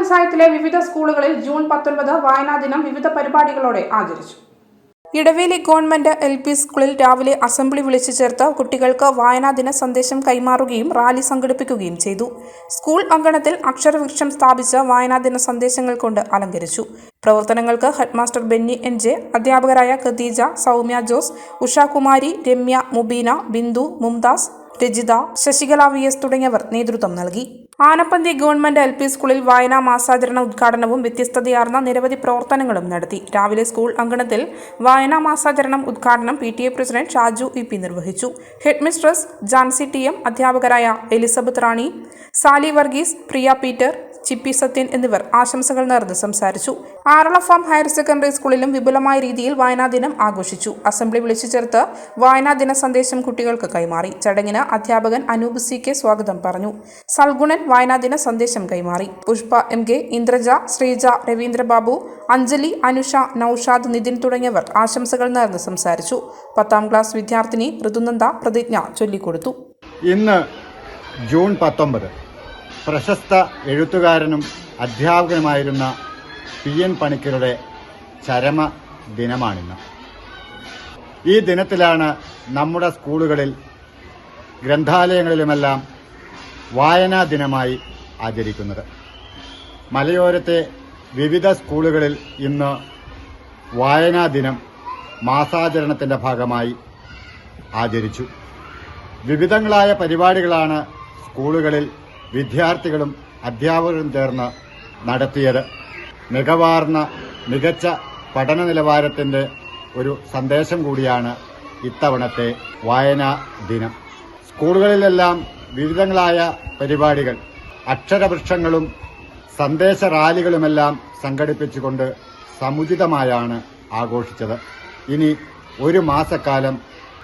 പഞ്ചായത്തിലെ വിവിധ സ്കൂളുകളിൽ ജൂൺ പത്തൊൻപത് വായനാ ദിനം വിവിധ പരിപാടികളോടെ ആചരിച്ചു. ഇടവേലി ഗവൺമെന്റ് എൽ പി സ്കൂളിൽ രാവിലെ അസംബ്ലി വിളിച്ചു ചേർത്ത് കുട്ടികൾക്ക് വായനാ ദിന സന്ദേശം കൈമാറുകയും റാലി സംഘടിപ്പിക്കുകയും ചെയ്തു. സ്കൂൾ അങ്കണത്തിൽ അക്ഷരവൃക്ഷം സ്ഥാപിച്ച് വായനാ ദിന സന്ദേശങ്ങൾ കൊണ്ട് അലങ്കരിച്ചു. പ്രവർത്തനങ്ങൾക്ക് ഹെഡ്മാസ്റ്റർ ബെന്നി എൻ ജെ അധ്യാപകരായ ഖദീജ സൗമ്യ ജോസ് ഉഷാകുമാരി രമ്യ മുബീന ബിന്ദു മുംതാസ് രജിത ശശികല വി എസ് തുടങ്ങിയവർ നേതൃത്വം നൽകി. ആനപ്പന്തി ഗവൺമെന്റ് എൽ പി സ്കൂളിൽ വായനാ മാസാചരണ ഉദ്ഘാടനവും വ്യത്യസ്തതയാർന്ന നിരവധി പ്രവർത്തനങ്ങളും നടത്തി. രാവിലെ സ്കൂൾ അങ്കണത്തിൽ വായനാ മാസാചരണം ഉദ്ഘാടനം P T A president Shaju E P നിർവഹിച്ചു. ഹെഡ്മിസ്ട്രസ് ജാൻസി ടി എം അധ്യാപകരായ Elizabeth Rani Sally Varghese Priya Peter Chippy Sathyan എന്നിവർ ആശംസകൾ നേർന്ന് സംസാരിച്ചു. ആറള ഫാം ഹയർ സെക്കൻഡറി സ്കൂളിലും വിപുലമായ രീതിയിൽ വായനാ ദിനം ആഘോഷിച്ചു. അസംബ്ലി വിളിച്ചു ചേർത്ത് വായനാ ദിന സന്ദേശം കുട്ടികൾക്ക് കൈമാറി. ചടങ്ങിന് അധ്യാപകൻ അനൂപ് സി കെ സ്വാഗതം പറഞ്ഞു. സൽഗുണൻ വായനാ ദിന സന്ദേശം കൈമാറി. പുഷ്പ എം കെ ഇന്ദ്രജ ശ്രീജ രവീന്ദ്രബാബു അഞ്ജലി അനുഷ നൌഷാദ് നിതിൻ തുടങ്ങിയവർ ആശംസകൾ നേർന്ന് സംസാരിച്ചു. പത്താം ക്ലാസ് വിദ്യാർത്ഥിനി ഋതുനന്ദ പ്രതിജ്ഞ ചൊല്ലിക്കൊടുത്തു. ഇന്ന് ജൂൺ പത്തൊമ്പത്. പ്രശസ്ത എഴുത്തുകാരനും അധ്യാപകനുമായിരുന്ന പി എൻ പണിക്കരുടെ ചരമ ദിനമാണിന്ന്. ഈ ദിനത്തിലാണ് നമ്മുടെ സ്കൂളുകളിൽ ഗ്രന്ഥാലയങ്ങളിലുമെല്ലാം വായനാ ദിനമായി ആചരിക്കുന്നത്. മലയോരത്തെ വിവിധ സ്കൂളുകളിൽ ഇന്ന് വായനാ ദിനം മാസാചരണത്തിന്റെ ഭാഗമായി ആചരിച്ചു. വിവിധങ്ങളായ പരിപാടികളാണ് സ്കൂളുകളിൽ വിദ്യാർത്ഥികളും അധ്യാപകരും ചേർന്ന് നടത്തിയത്. മികവാർന്ന മികച്ച പഠന നിലവാരത്തിന്റെ ഒരു സന്ദേശം കൂടിയാണ് ഇത്തവണത്തെ വായനാ ദിനം. സ്കൂളുകളിലെല്ലാം വിവിധങ്ങളായ പരിപാടികൾ അക്ഷരവൃക്ഷങ്ങളും സന്ദേശ റാലികളുമെല്ലാം സംഘടിപ്പിച്ചുകൊണ്ട് സമുചിതമായാണ് ആഘോഷിച്ചത്. ഇനി ഒരു മാസക്കാലം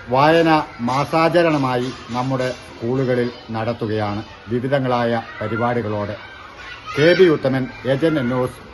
വായന മാസാചരണമായി നമ്മുടെ സ്കൂളുകളിൽ നടത്തുകയാണ് വിവിധങ്ങളായ പരിപാടികളോടെ. K. B Uthaman agent news